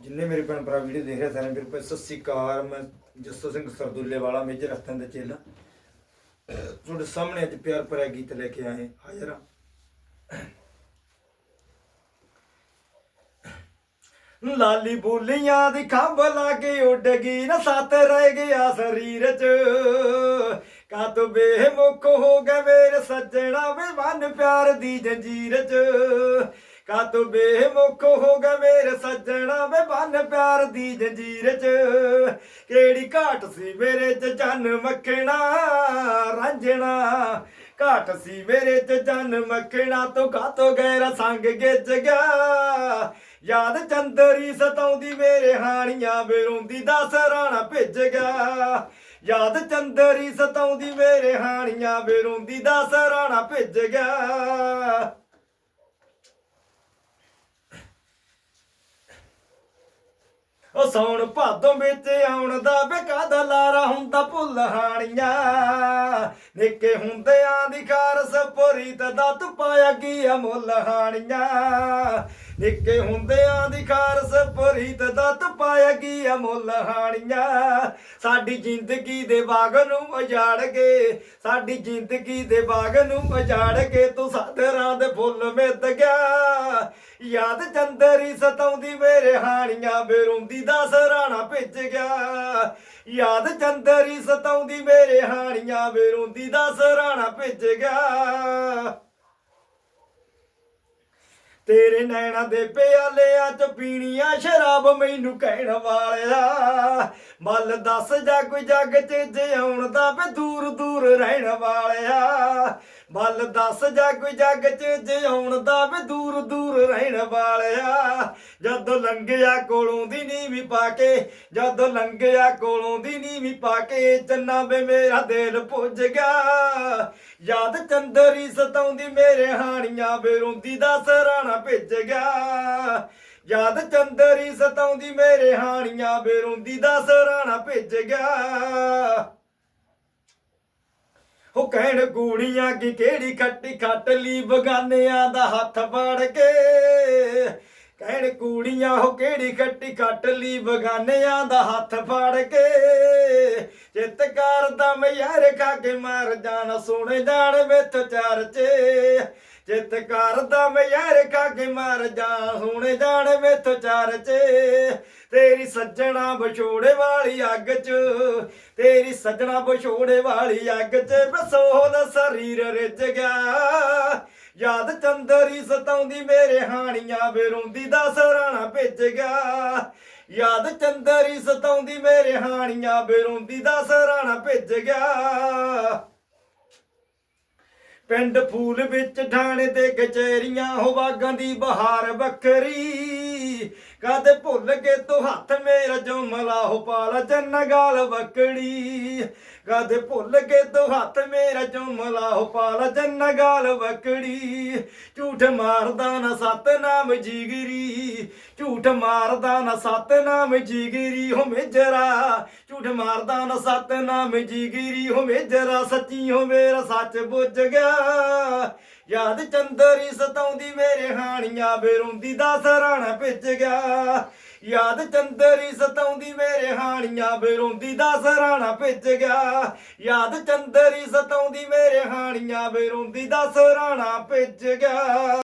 ਜਿੰਨੇ ਮੇਰੇ ਭੈਣ ਭਰਾ ਵੀਡੀਓ ਦੇਖ ਰਹੇ ਸਾਰੇ ਮੇਰੇ ਕੋਲ ਸਤਿ ਸ੍ਰੀ ਅਕਾਲ। ਮੈਂ ਜੱਸੋ ਸਿੰਘ ਸਰਦੁੱਲੇ ਵਾਲਾ ਮੇਜਰ ਹਸਤਨ ਦੇ ਚੇਲਾ। ਤੁਹਾਡੇ ਸਾਹਮਣੇ ਅੱਜ ਪਿਆਰ ਭਰਿਆ ਗੀਤ ਲੈ ਕੇ ਆਏ, ਹਾਜ਼ਰ ਹਾਂ। ਲਾਲੀ ਬੋਲੀਆਂ ਦੀ ਖੰਭ ਲਾ ਕੇ ਉੱਡ ਗਈ ਨਾ, ਸੱਤ ਰਹਿ ਗਿਆ ਸਰੀਰ 'ਚ। ਕਾ ਤੂੰ ਬੇਮੁਖ ਹੋ ਗਿਆ ਮੇਰੇ ਸੱਜਣਾ ਵੇ, ਮਨ ਪਿਆਰ ਦੀ ਜੰਜੀਰ 'ਚ। ਕਾ ਤੂੰ ਬੇਮੁਖ ਹੋ ਗਿਆ ਮੇਰੇ ਸੱਜਣਾ ਵੇ ਬੰਨ ਪਿਆਰ ਦੀ ਜੰਜੀਰ 'ਚ। ਕਿਹੜੀ ਘਾਟ ਸੀ ਮੇਰੇ 'ਚ ਜਨ ਮੱਖਣਾ, ਰਾਂਝਣਾ? ਘਾਟ ਸੀ ਮੇਰੇ 'ਚ ਜਨ ਮੱਖਣਾ, ਤੂੰ ਕਾਤੋਂ ਗੈਰ ਸੰਗ ਗਿੱਜ ਗਿਆ। ਯਾਦ ਚੰਦਰੀ ਸਤਾਉਂਦੀ ਮੇਰੇ ਹਾਣੀਆਂ, ਬੇਰੁੰਦੀ ਦਸ ਰਾਣਾ ਭਿੱਜ ਗਿਆ। ਯਾਦ ਚੰਦਰੀ ਸਤਾਉਂਦੀ ਮੇਰੇ ਹਾਣੀਆਂ, ਬੇਰੁੰਦੀ ਦਾ ਸਰਾਣਾ ਭਿੱਜ ਗਿਆ। ਉਹ ਸੌਣ ਭਾਦੋਂ ਵਿੱਚ ਆਉਣ ਦਾ ਬੇਕਾਦਾ ਲਾਰਾ ਹੁੰਦਾ ਭੁੱਲ ਹਾਣੀਆਂ। ਨਿੱਕੇ ਹੁੰਦਿਆਂ ਦੀ ਖਾਰਸ ਪੁਰੀਤ ਦਾ ਤੂੰ ਪਾਇਆ ਕੀ ਮੁੱਲ ਹਾਣੀਆਂ। ਨਿੱਕੇ ਹੁੰਦਿਆਂ ਦੀ ਖਾਰਸ ਪੁਰੀਤ ਦਾ ਤੂੰ ਪਾਇਆ ਕੀ ਅਮੁੱਲ ਹਾਣੀਆਂ। ਸਾਡੀ ਜ਼ਿੰਦਗੀ ਦੇ ਬਾਗ ਨੂੰ ਉਜਾੜ ਕੇ, ਸਾਡੀ ਜ਼ਿੰਦਗੀ ਦੇ ਬਾਗ ਨੂੰ ਉਜਾੜ ਕੇ ਤੂੰ ਸਾਦਰਾਂ ਦੇ ਫੁੱਲ ਮਿੱਧ ਗਿਆ। ਯਾਦ ਚੰਦਰੀ ਸਤਾਉਂਦੀ ਮੇਰੇ ਹਾਣੀਆਂ ਬੇਰੁੰਦੀ ਦਾ ਸਰਾਣਾ ਭਿੱਜ ਗਿਆ। ਯਾਦ ਚੰਦਰੀ ਸਤਾਉਂਦੀ ਮੇਰੇ ਹਾਣੀਆਂ ਬੇਰੁੰਦੀ ਦਾ ਸਰਾਣਾ ਭਿੱਜ ਗਿਆ। ਤੇਰੇ ਨੈਣਾ ਦੇ ਪਿਆਲਿਆਂ ਚ ਪੀਣੀਆਂ ਸ਼ਰਾਬ ਮੈਨੂੰ ਕਹਿਣ ਵਾਲਿਆ। ਮੱਲ ਦੱਸ ਜਾ ਕੋਈ ਜੱਗ ਚ ਜਿਉਣ ਦਾ ਵੇ ਦੂਰ ਦੂਰ ਰਹਿਣ ਵਾਲਿਆ। ਮੱਲ ਦੱਸ ਜਾ ਕੋਈ ਜੱਗ ਚ ਜਿਉਣ ਦਾ ਵੇ ਦੂਰ ਦੂਰ ਰਹਿਣ ਵਾਲਿਆ। ਜਦੋਂ ਲੰਘਿਆ ਕੋਲੋਂ ਦੀ ਨੀਵੀਂ ਪਾ ਕੇ, ਜਦੋਂ ਲੰਘਿਆ ਕੋਲੋਂ ਦੀ ਨੀਵੀਂ ਪਾ ਕੇ ਜੰਨਾ ਵੇ ਮੇਰਾ ਦਿਲ ਪੁੱਜ ਗਿਆ। ਯਾਦ ਚੰਦਰੀ ਸਤਾਉਂਦੀ ਮੇਰੇ ਹਾਣੀਆਂ ਬੇਰੁੰਦੀ ਦਾ ਸਰਾਣਾ ਭਿੱਜ ਗਿਆ। ਯਾਦ ਚੰਦਰੀ ਸਤਾਉਂਦੀ ਮੇਰੇ ਹਾਣੀਆਂ ਬੇਰੁੰਦੀ ਦਾ ਸਰਾਣਾ ਭਿੱਜ ਗਿਆ। ਉਹ ਕਹਿਣ ਗੂੜੀਆਂ ਕੀ ਕਿਹੜੀ ਖੱਟੀ ਖੱਟ ਲਈ ਬਗਾਨਿਆਂ ਦਾ ਹੱਥ ਫੜ ਕੇ? ਕਹਿਣ ਕੂੜੀਆਂ, ਉਹ ਕਿਹੜੀ ਖੱਟੀ ਕੱਟ ਲਈ ਬਗਾਨਿਆਂ ਦਾ ਹੱਥ ਫੜ ਕੇ। ਚਿੱਤ ਕਰਦਾ ਮੈਂ ਯਾਰ ਖਾ ਕੇ ਮਰ ਜਾਣਾ ਸੁਣ ਜਾਣ ਮੇਥ ਚਰਚੇ ਚਿੱਤ ਕਰਦਾ ਮੈਂ ਯਾਰ ਖਾ ਕੇ ਮਰ ਜਾ ਸੁਣ ਜਾਣ ਮੇਥ ਚਰਚੇ ਤੇਰੀ ਸੱਜਣਾ ਵਿਛੋੜੇ ਵਾਲੀ ਅੱਗ 'ਚ, ਤੇਰੀ ਸੱਜਣਾ ਵਿਛੋੜੇ ਵਾਲੀ ਅੱਗ 'ਚ, ਬਸੋ ਦਾ ਸਰੀਰ ਰਿੱਝ ਗਿਆ। ਯਾਦ ਚੰਦਰੀ ਸਤਾਉਂਦੀ, ਮੇਰੇ ਹਾਣੀਆਂ ਬੇਰੁੰਦੀ ਦਾ ਸਰਾਣਾ ਭਿੱਜ ਗਿਆ। ਯਾਦ ਚੰਦਰੀ ਸਤਾਉਂਦੀ, ਮੇਰੇ ਹਾਣੀਆਂ ਬੇਰੁੰਦੀ ਦਾ ਸਰਾਣਾ ਭਿੱਜ ਗਿਆ। ਪਿੰਡ ਫੂਲ ਵਿੱਚ ਠਾਣੇ ਤੇ ਕਚਹਿਰੀਆਂ ਹੋ ਬਾਗਾਂ ਦੀ ਬਹਾਰ ਵੱਖਰੀ। ਕਦੇ ਭੁੱਲ ਗਏ ਤੂੰ ਹੱਥ ਮੇਰਾ ਜੋ ਮਲਾਹ ਪਾਲਾ ਚੰਨ ਗਾਲ ਬੱਕੜੀ ਕਦੇ ਭੁੱਲ ਗਏ ਤੂੰ ਹੱਥ ਮੇਰਾ ਜੋ ਮਲਾਹ ਪਾਲਾ ਚੰਨ ਗਾਲ ਬੱਕੜੀ ਝੂਠ ਮਾਰਦਾ ਨਾ ਸਤਨਾਮ ਜੀਗਰੀ। ਝੂਠ ਮਾਰਦਾ ਨਾ ਸਤਨਾਮ ਜੀਗਰੀ ਹੋ ਮੇਜਰਾ। ਝੂਠ ਮਾਰਦਾ ਨਾ ਸਤਨਾਮ ਜੀਗਰੀ ਹੋ ਮੇਜਰਾ। ਸੱਚੀ ਹੋ ਮੇਰਾ ਸੱਚ ਬੁੱਝ ਗਿਆ। ਯਾਦ ਚੰਦਰੀ ਸਤਾਉਂਦੀ, ਮੇਰੇ ਹਾਣੀਆਂ ਬੇਰੁੰਦੀ ਦਾ ਸਰਾਣਾ ਭਿੱਜ ਗਿਆ। ਯਾਦ ਚੰਦਰੀ ਸਤਾਉਂਦੀ, ਮੇਰੇ ਹਾਣੀਆਂ ਬੇਰੁੰਦੀ ਦਾ ਸਰਾਣਾ ਭਿੱਜ ਗਿਆ। ਯਾਦ ਚੰਦਰੀ ਸਤਾਉਂਦੀ, ਮੇਰੇ ਹਾਣੀਆਂ ਬੇਰੁੰਦੀ ਦਾ ਸਰਾਣਾ ਭਿੱਜ ਗਿਆ।